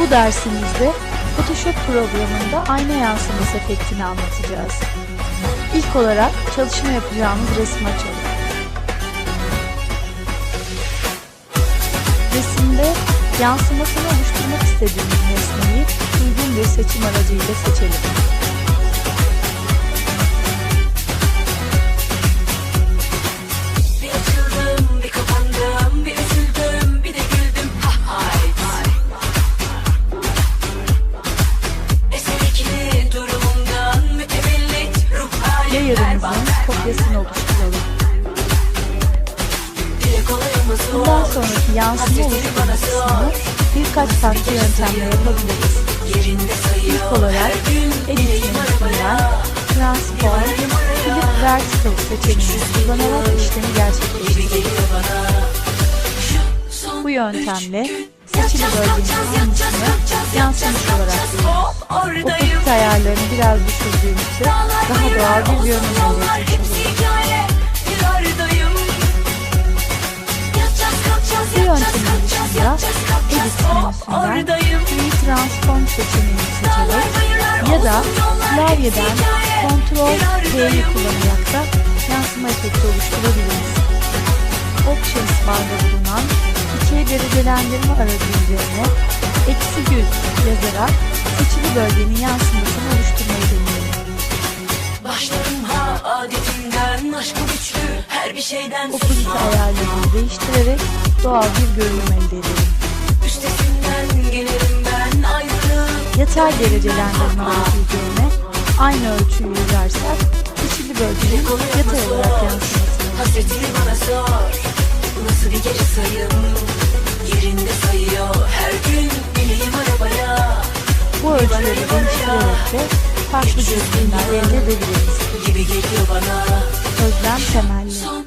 Bu dersimizde Photoshop programında ayna yansıması efektini anlatacağız. İlk olarak çalışma yapacağımız resmi açalım. Resimde yansımasını oluşturmak istediğimiz nesneyi uygun bir seçim aracıyla seçelim. Berbat. kopyasını oluşturalım. Bundan sonraki yansıma oluşturma birkaç farklı yöntemle yapabiliriz. İlk olarak Edit. Transform, Flip Vertical seçeneğini kullanarak işlemi son Bu yöntemle seçili bölgenin aynısını yansımış olarak görüyoruz. Biraz düşürdüğümüzde daha doğal bir görünüm elde Bu yöntemin dışında. Edit menüsünden. Free Transform seçeneğini seçerek ya da klavyeden Ctrl T'yi kullanarak da yansıma efekti oluşturabiliriz. Options barda bulunan dikey derecelendirme aracı üzerine eksi 100 yazarak seçili bölgenin yansımasını adetimden, aşkı güçlü, her bir şeyden susma. ayarlarını değiştirerek doğal bir görünüm elde edelim. Üstesinden gelirim ben ayrılık. Yatay derecelendirme aracı üzerine aynı ölçüyü yazarsak seçili bölgenin yatay olarak yansımasını Hasretini bana sor Nasıl bir geri sayım Yerinde sayıyor Her gün bineyim arabaya Bu ölçüleri değiştirerek de farklı görünümler elde edebiliriz. Gibi geliyor bana program temelli.